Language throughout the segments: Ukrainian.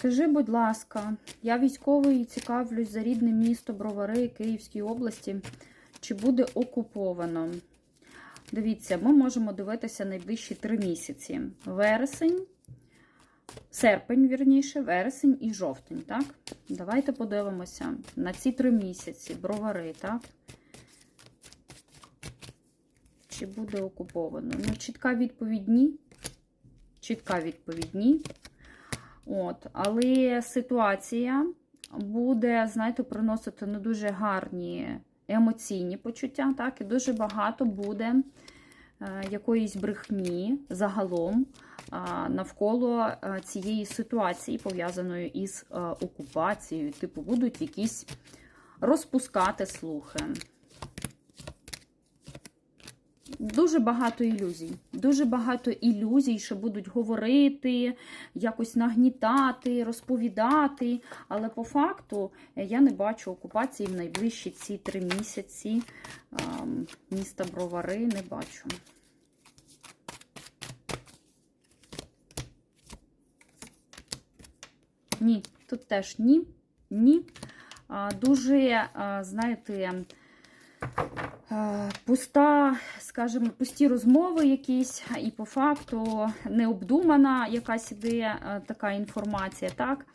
Скажи, будь ласка, я військовий і цікавлюсь за рідне місто Бровари Київської області. Чи буде окуповано? Дивіться, ми можемо дивитися найближчі три місяці: вересень, серпень, вірніше, вересень і жовтень. Так? Давайте подивимося на ці три місяці бровари, так? Чи буде окуповано? Ну, чітка відповідь ні. Чітка відповідь ні. От, але ситуація буде, знаєте, приносити не дуже гарні емоційні почуття, так, і дуже багато буде е, якоїсь брехні загалом навколо е, цієї ситуації, пов'язаної із е, окупацією. Типу, будуть якісь розпускати слухи. Дуже багато ілюзій. Дуже багато ілюзій, що будуть говорити, якось нагнітати, розповідати. Але по факту е, я не бачу окупації в найближчі ці три місяці міста Бровари. Не бачу. Ні, тут теж ні. Ні. Дуже, знаєте, Пуста, скажімо, пусті розмови якісь, і по факту необдумана якась іде е, така інформація, так?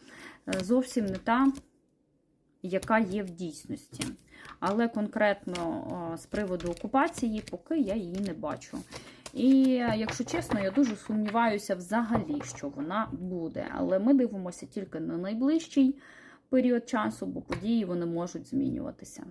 Е, Зовсім не та, яка є в дійсності. Але конкретно е, з приводу окупації, поки я її не бачу. І, якщо чесно, я дуже сумніваюся взагалі, що вона буде. Але ми дивимося тільки на найближчий період часу, бо події вони можуть змінюватися.